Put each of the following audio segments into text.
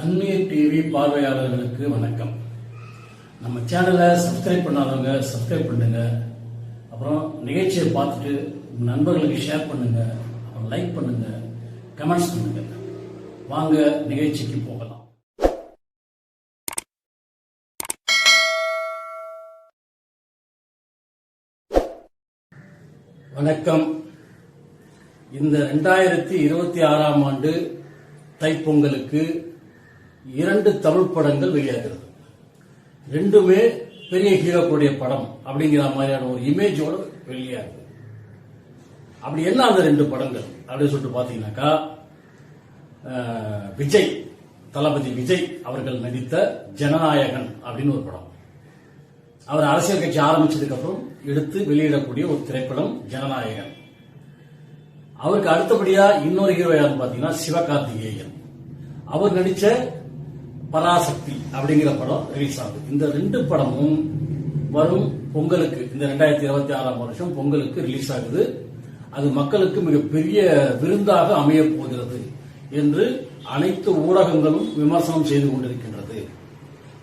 தண்ணீர் டிவி பார்வையாளர்களுக்கு வணக்கம். நம்ம சேனலை சப்ஸ்கிரைப் பண்ணாதவங்க சப்ஸ்கிரைப் பண்ணுங்க. அப்புறம் நிகழ்ச்சியை பார்த்துட்டு நண்பர்களுக்கு ஷேர் பண்ணுங்க. அப்புறம் லைக் பண்ணுங்க. கமெண்ட்ஸ் பண்ணுங்க. வாங்க நிகழ்ச்சிக்கு போகலாம். வணக்கம். இந்த ரெண்டாயிரத்தி இருபத்தி ஆறாம் ஆண்டு தைப்பொங்கலுக்கு இரண்டு தமிழ் படங்கள் வெளியாகிறது. ரெண்டுமே பெரிய ஹீரோக்களுடைய படம் அப்படிங்கிற மாதிரியான ஒரு இமேஜோட வெளியாகுது அப்படி என்ன அந்த ரெண்டு படங்கள் அப்படின்னு சொல்லிட்டு பாத்தீங்கன்னாக்கா விஜய் தளபதி விஜய் அவர்கள் நடித்த ஜனநாயகன் அப்படின்னு ஒரு படம். அவர் அரசியல் கட்சி ஆரம்பிச்சதுக்கு அப்புறம் எடுத்து வெளியிடக்கூடிய ஒரு திரைப்படம் ஜனநாயகன். அவருக்கு அடுத்தபடியா இன்னொரு ஹீரோ யாருன்னு பாத்தீங்கன்னா சிவகார்த்திகேயன். அவர் நடிச்ச பராசக்தி அப்படிங்கிற படம் ரிலீஸ் ஆகுது. இந்த ரெண்டு படமும் வரும் பொங்கலுக்கு இந்த ரெண்டாயிரத்தி இருபத்தி ஆறாம் வருஷம் பொங்கலுக்கு ரிலீஸ் ஆகுது. அது மக்களுக்கு மிகப்பெரிய விருந்தாக அமைய போகிறது என்று அனைத்து ஊடகங்களும் விமர்சனம் செய்து கொண்டிருக்கின்றது.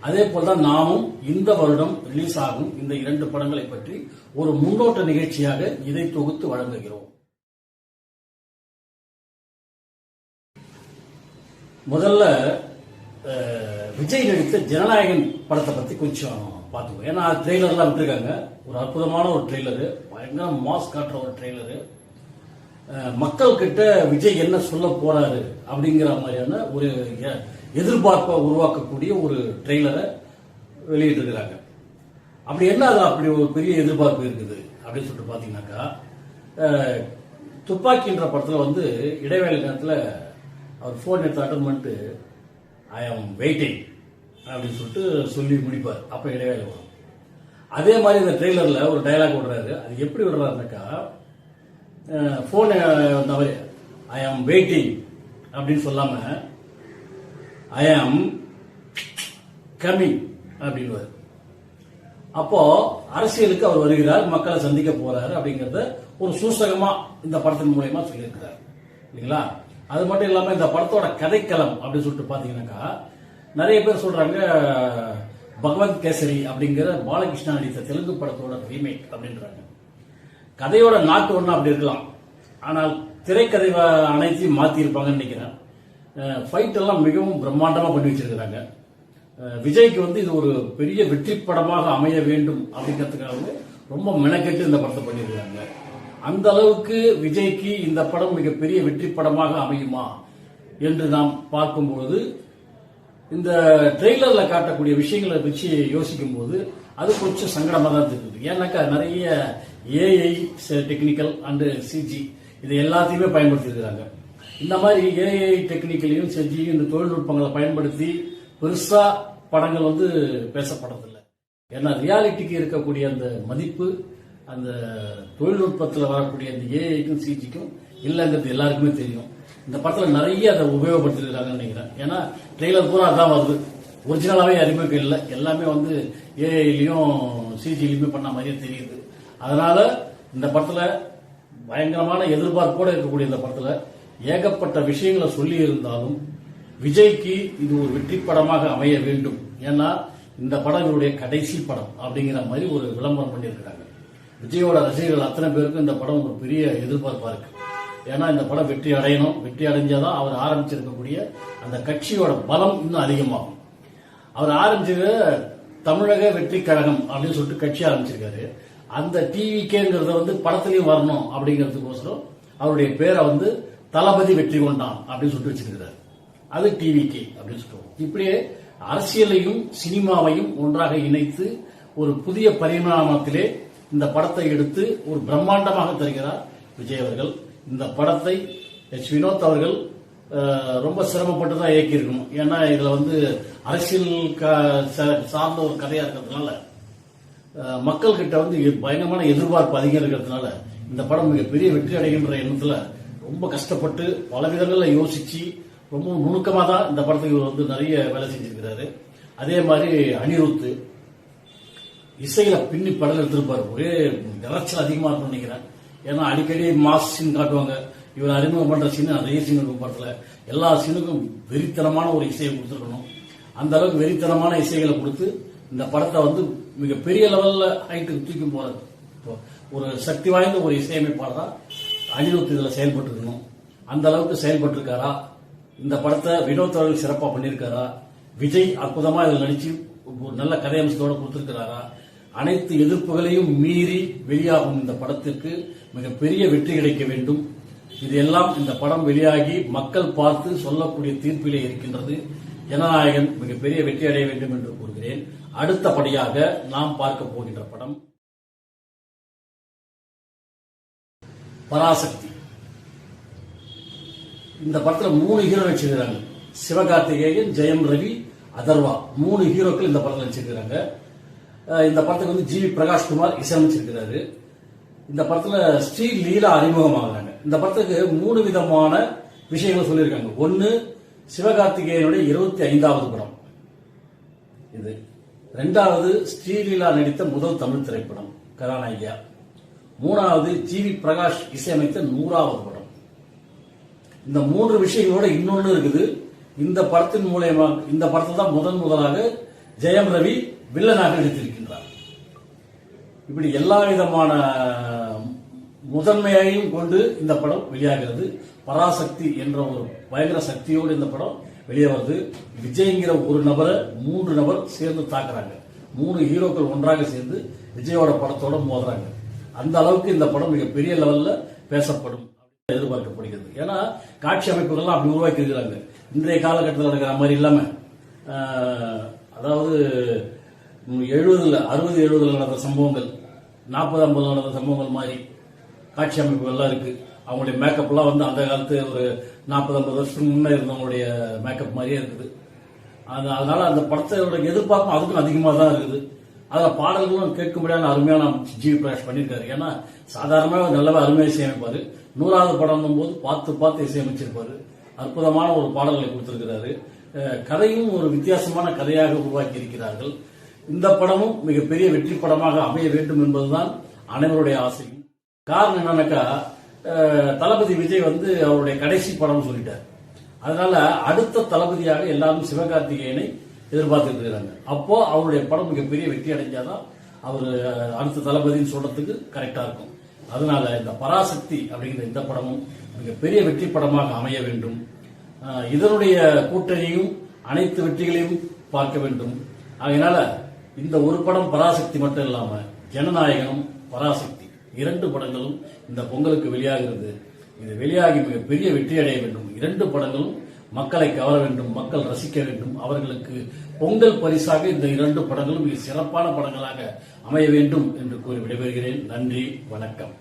அதே போல்தான் நாமும் இந்த வருடம் ரிலீஸ் ஆகும். இந்த இரண்டு படங்களை பற்றி ஒரு முன்னோட்ட நிகழ்ச்சியாக இதை தொகுத்து வழங்குகிறோம். முதல்ல விஜய் நடித்த ஜனநாயகன் படத்தை பத்தி கொஞ்சம் பார்த்துக்கோ. ஏன்னா ட்ரெய்லர்லாம் விட்டுருக்காங்க. ஒரு அற்புதமான ஒரு ட்ரெய்லரு பயங்கர மாஸ் காட்டுற ஒரு ட்ரெய்லரு மக்கள் கிட்ட விஜய் என்ன சொல்ல போறாரு அப்படிங்கிற மாதிரியான ஒரு எதிர்பார்ப்பை உருவாக்கக்கூடிய ஒரு ட்ரெய்லரை வெளியிட்டிருக்கிறாங்க. அப்படி என்ன அது? அப்படி ஒரு பெரிய எதிர்பார்ப்பு இருக்குது அப்படின்னு சொல்லிட்டு பார்த்தீங்கன்னாக்கா துப்பாக்கின்ற படத்தில் வந்து இடைவேளை நேரத்தில் அவர் ஃபோன் எடுத்து அட்டன் பண்ணிட்டு ஐ ஆம் வெயிட்டிங் அப்படின்னு சொல்லிட்டு சொல்லி முடிப்பார். அப்ப இடைவேளை வரும். அதே மாதிரி இந்த ட்ரெய்லரில் ஒரு டைலாக் விடுறாரு. அது எப்படி விடுறாருனாக்கா ஃபோன் அவர் ஐ ஆம் வெயிட்டிங் அப்படின்னு சொல்லாம ஐ ஆம் கமிங் அப்படின்னு அப்போ அரசியலுக்கு அவர் வருகிறார் மக்களை சந்திக்க போறாரு அப்படிங்கறத ஒரு சூசகமா இந்த படத்தின் மூலயமா சொல்லியிருக்கிறார். இல்லைங்களா? அது மட்டும் இல்லாமல் இந்த படத்தோட கதைக்களம் அப்படின்னு சொல்லிட்டு பார்த்தீங்கன்னாக்கா நிறைய பேர் சொல்றாங்க பகவத் கேசரி அப்படிங்கிற பாலகிருஷ்ணா நடித்த தெலுங்கு படத்தோட ரீமேக் அப்படின்றாங்க. கதையோட நாட்டு ஒன்று அப்படி இருக்கலாம். ஆனால் திரைக்கதை அனைத்தையும் மாற்றியிருப்பாங்கன்னு நினைக்கிறேன். ஃபைட் எல்லாம் மிகவும் பிரம்மாண்டமாக பண்ணி வச்சிருக்கிறாங்க. விஜய்க்கு வந்து இது ஒரு பெரிய வெற்றி படமாக அமைய வேண்டும் அப்படிங்கிறதுக்காகவே ரொம்ப மெனக்கெட்டு இந்த படத்தை பண்ணியிருக்காங்க. அந்த அளவுக்கு விஜய்க்கு இந்த படம் மிகப்பெரிய வெற்றி படமாக அமையுமா என்று நாம் பார்க்கும்போது இந்த ட்ரெய்லர்ல காட்டக்கூடிய விஷயங்களை வச்சு யோசிக்கும் போது அது கொஞ்சம் சங்கடமாக தான் இருக்குது ஏன்னாக்கா நிறைய ஏஐ டெக்னிக்கல் அண்டு சிஜி இது எல்லாத்தையுமே பயன்படுத்தியிருக்கிறாங்க. இந்த மாதிரி ஏஐ டெக்னிக்கலையும் சிஜியும் இந்த தொழில்நுட்பங்களை பயன்படுத்தி பெருசா படங்கள் வந்து பேசப்படுறதில்லை. ஏன்னா ரியாலிட்டிக்கு இருக்கக்கூடிய அந்த மதிப்பு அந்த தொழில்நுட்பத்தில் வரக்கூடிய அந்த ஏஐக்கும் சிஜிக்கும் இல்லைங்கிறது எல்லாருக்குமே தெரியும். இந்த படத்தில் நிறைய அதை உபயோகப்படுத்திருக்காங்கன்னு நினைக்கிறேன். ஏன்னா ட்ரெய்லர் பூரா அதான் வருது. ஒரிஜினலாகவே அறிமுகம் இல்லை எல்லாமே வந்து ஏஐலையும் சிஜிலையுமே பண்ண மாதிரியே தெரியுது. அதனால இந்த படத்தில் பயங்கரமான எதிர்பார்ப்போட இருக்கக்கூடிய இந்த படத்தில் ஏகப்பட்ட விஷயங்களை சொல்லி இருந்தாலும் விஜய்க்கு இது ஒரு வெற்றி படமாக அமைய வேண்டும். ஏன்னா இந்த படம் இவருடைய கடைசி படம் அப்படிங்கிற மாதிரி ஒரு விளம்பரம் பண்ணியிருக்கிறாங்க. விஜயோட ரசிகர்கள் அத்தனை பேருக்கும் இந்த படம் ஒரு பெரிய எதிர்பார்ப்பா இருக்கு. ஏன்னா இந்த படம் வெற்றி அடையணும். வெற்றி அடைஞ்சாதான் அவர் ஆரம்பிச்சிருக்கக்கூடிய அந்த கட்சியோட பலம் இன்னும் அதிகமாகும். அவர் ஆரம்பிச்சது தமிழக வெற்றி கழகம் அப்படின்னு சொல்லிட்டு கட்சி ஆரம்பிச்சிருக்காரு. அந்த டிவிகேங்கிறத வந்து படத்துலயும் வரணும் அப்படிங்கிறதுக்கோசரம் அவருடைய பேரை வந்து தளபதி வெற்றி கொண்டான் அப்படின்னு சொல்லிட்டு வச்சிருக்கிறார். அது டிவிகே அப்படின்னு சொல்லுவோம். இப்படியே அரசியலையும் சினிமாவையும் ஒன்றாக இணைத்து ஒரு புதிய பரிணாமத்திலே இந்த படத்தை எடுத்து ஒரு பிரம்மாண்டமாக தருகிறார் விஜய் அவர்கள். இந்த படத்தை எச். வினோத் அவர்கள் ரொம்ப சிரமப்பட்டு தான் இயக்கியிருக்கணும். ஏன்னா இதில் வந்து அரசியல் க- சார்ந்த ஒரு கதையாக இருக்கிறதுனால மக்கள்கிட்ட வந்து எ- பயங்கரமான எதிர்பார்ப்பு அதிகம் இருக்கிறதுனால இந்த படம் மிகப்பெரிய வெற்றி அடைகின்ற எண்ணத்தில் ரொம்ப கஷ்டப்பட்டு பல விதங்களில் யோசிச்சு ரொம்ப நுணுக்கமாக தான் இந்த படத்துக்கு இவர் வந்து நிறைய வேலை செஞ்சிருக்கிறாரு. அதே மாதிரி அனிருத்து இசையில பின்னி படம் எடுத்திருப்பாரு. ஒரே இறைச்சல் அதிகமா இருக்கும் நினைக்கிறேன். ஏன்னா அடிக்கடி மாஸ் சீன் காட்டுவாங்க. இவர் அறிமுகம் பண்ற சீன் நிறைய சீன் இருக்கும் படத்துல. எல்லா சீனுக்கும் வெறித்தனமான ஒரு இசையை கொடுத்துருக்கணும். அந்த அளவுக்கு வெறித்தனமான இசைகளை கொடுத்து இந்த படத்தை வந்து மிக பெரிய லெவல்ல ஹைட்டுக்கு தூக்கி போறது ஒரு சக்தி வாய்ந்த ஒரு இசையமைப்பாளரா அனிருத் இதுல செயல்பட்டு இருக்கணும். அந்த அளவுக்கு செயல்பட்டு இருக்காரா இந்த படத்தை வினோத் அவர்கள் சிறப்பாக பண்ணியிருக்காரா? விஜய் அற்புதமா இதில் நடிச்சு ஒரு நல்ல கதையம்சத்தோட கொடுத்துருக்கிறாரா? அனைத்து எதிர்ப்புகளையும் மீறி வெளியாகும் இந்த படத்திற்கு மிகப்பெரிய வெற்றி கிடைக்க வேண்டும். இது எல்லாம் இந்த படம் வெளியாகி மக்கள் பார்த்து சொல்லக்கூடிய தீர்ப்பிலே இருக்கின்றது. ஜனநாயகன் மிகப்பெரிய வெற்றி அடைய வேண்டும் என்று கூறுகிறேன். அடுத்தபடியாக நாம் பார்க்க போகின்ற படம் பராசக்தி. இந்த படத்துல மூணு ஹீரோ நடிச்சிருக்கிறாங்க. சிவகார்த்திகேயன் ஜெயம் ரவி அதர்வா. மூணு ஹீரோக்கள் இந்த படத்தில் நடிச்சிருக்கிறாங்க. இந்த படத்துக்கு வந்து ஜி வி பிரகாஷ்குமார் இசையமைச்சிருக்கிறாரு. இந்த படத்துல ஸ்ரீ லீலா அறிமுகமாகிறாங்க. இந்த படத்துக்கு மூணு விதமான விஷயங்கள் சொல்லியிருக்காங்க. ஒன்று சிவகார்த்திகேயனுடைய இருபத்தி ஐந்தாவது படம். இது. ரெண்டாவது ஸ்ரீலீலா நடித்த முதல் தமிழ் திரைப்படம் கதாநாயகியா. மூணாவது ஜி வி பிரகாஷ் இசையமைத்த நூறாவது படம். இந்த மூன்று விஷயங்களோட இன்னொன்று இருக்குது. இந்த படத்தின் மூலயமா இந்த படத்தை தான் முதன் முதலாக ஜெயம் ரவி வில்லனாக நடித்திருக்கிறார் இப்படி எல்லா விதமான முதன்மையையும் கொண்டு இந்த படம் வெளியாகிறது. பராசக்தி என்ற ஒரு பயங்கர சக்தியோடு இந்த படம் வெளியே வருது. விஜய்ங்கிற ஒரு நபரை மூன்று நபர் சேர்ந்து தாக்குறாங்க. மூணு ஹீரோக்கள் ஒன்றாக சேர்ந்து விஜயோட படத்தோட மோதுறாங்க. அந்த அளவுக்கு இந்த படம் மிகப்பெரிய லெவலில் பேசப்படும் எதிர்பார்க்கப்படுகிறது. ஏன்னா காட்சி அமைப்புகள்லாம் அப்படி உருவாக்கி இருக்கிறாங்க இன்றைய காலகட்டத்தில் நடக்கிற மாதிரி இல்லாம அதாவது எழுபதுல அறுபது எழுபதுல நடந்த சம்பவங்கள் நாற்பது ஐம்பது நடந்த சம்பவங்கள் மாதிரி காட்சி அமைப்புகள்லாம் இருக்கு. அவங்களுடைய மேக்கப்லாம் வந்து அந்த காலத்து ஒரு நாற்பது ஐம்பது வருஷத்துக்கு முன்னே இருந்தவங்களுடைய மேக்கப் மாதிரியே இருக்குது. அது அதனால அந்த படத்தோட எதிர்பார்ப்பும் அதுக்கும் அதிகமாக தான் இருக்குது. அதில் பாடல்களும் கேட்கும்படியான அருமையான ஜி பிரகாஷ் பண்ணியிருக்காரு. ஏன்னா சாதாரணமாக நல்லவே அருமையாக இசையமைப்பார். நூறாவது படம் போது பார்த்து பார்த்து இசையமைச்சிருப்பாரு. அற்புதமான ஒரு பாடல்களை கொடுத்திருக்கிறாரு. கதையும் ஒரு வித்தியாசமான கதையாக உருவாக்கி இருக்கிறார்கள் இந்த படமும் மிகப்பெரிய வெற்றி படமாக அமைய வேண்டும் என்பதுதான் அனைவருடைய ஆசை காரணம் என்னன்னாக்கா தளபதி விஜய் வந்து அவருடைய கடைசி படம் சொல்லிட்டார். அதனால அடுத்த தளபதியாக எல்லாரும் சிவகார்த்திகேயனை எதிர்பார்த்துட்டு இருக்காங்க அப்போ அவருடைய படம் மிகப்பெரிய வெற்றி அடைஞ்சாதான் அவர் அடுத்த தளபதின்னு சொல்றதுக்கு கரெக்டா இருக்கும். அதனால இந்த பராசக்தி அப்படிங்கிற இந்த படமும் மிகப்பெரிய வெற்றி படமாக அமைய வேண்டும். இதனுடைய கூட்டணியும் அனைத்து வெற்றிகளையும் பார்க்க வேண்டும். அதனால இந்த ஒரு படம் பராசக்தி மட்டும் இல்லாம ஜனநாயகம் பராசக்தி. இரண்டு படங்களும் இந்த பொங்கலுக்கு வெளியாகிறது. இது வெளியாகி மிகப்பெரிய வெற்றி அடைய வேண்டும். இரண்டு படங்களும் மக்களை கவர வேண்டும் மக்கள் ரசிக்க வேண்டும். அவர்களுக்கு பொங்கல் பரிசாக இந்த இரண்டு படங்களும் மிக சிறப்பான படங்களாக அமைய வேண்டும் என்று கூறி விடைபெறுகிறேன். நன்றி வணக்கம்.